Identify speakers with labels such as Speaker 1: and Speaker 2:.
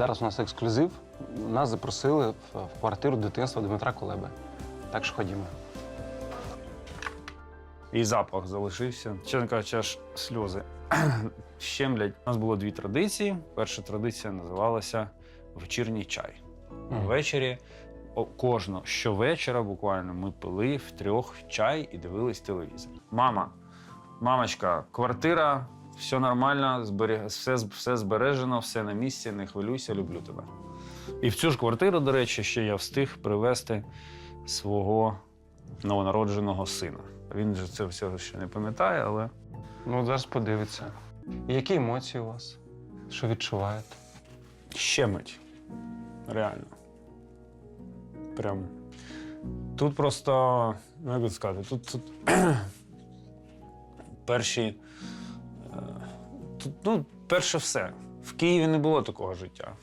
Speaker 1: Зараз у нас ексклюзив. Нас запросили в, в квартиру дитинства Дмитра Кулеби. Так що ходімо.
Speaker 2: І запах залишився. Чесно кажучи, аж сльози щемлять. У нас було дві традиції. Перша традиція називалася вечірній чай. Ввечері кожного щовечора буквально ми пили втрьох чай і дивились телевізор. Мама, мамочка, квартира, все нормально, зберіг... все, все збережено, все на місці, не хвилюйся, люблю тебе. І в цю ж квартиру, до речі, ще я встиг привезти свого новонародженого сина. Він же це все ще не пам'ятає, але
Speaker 1: Ну, зараз подивиться. Які емоції у вас? Що відчуваєте?
Speaker 2: щемить. Реально. Прям. Тут просто, ну як би сказати, тут, тут перші. Ну, перше все. В Києві не було такого життя.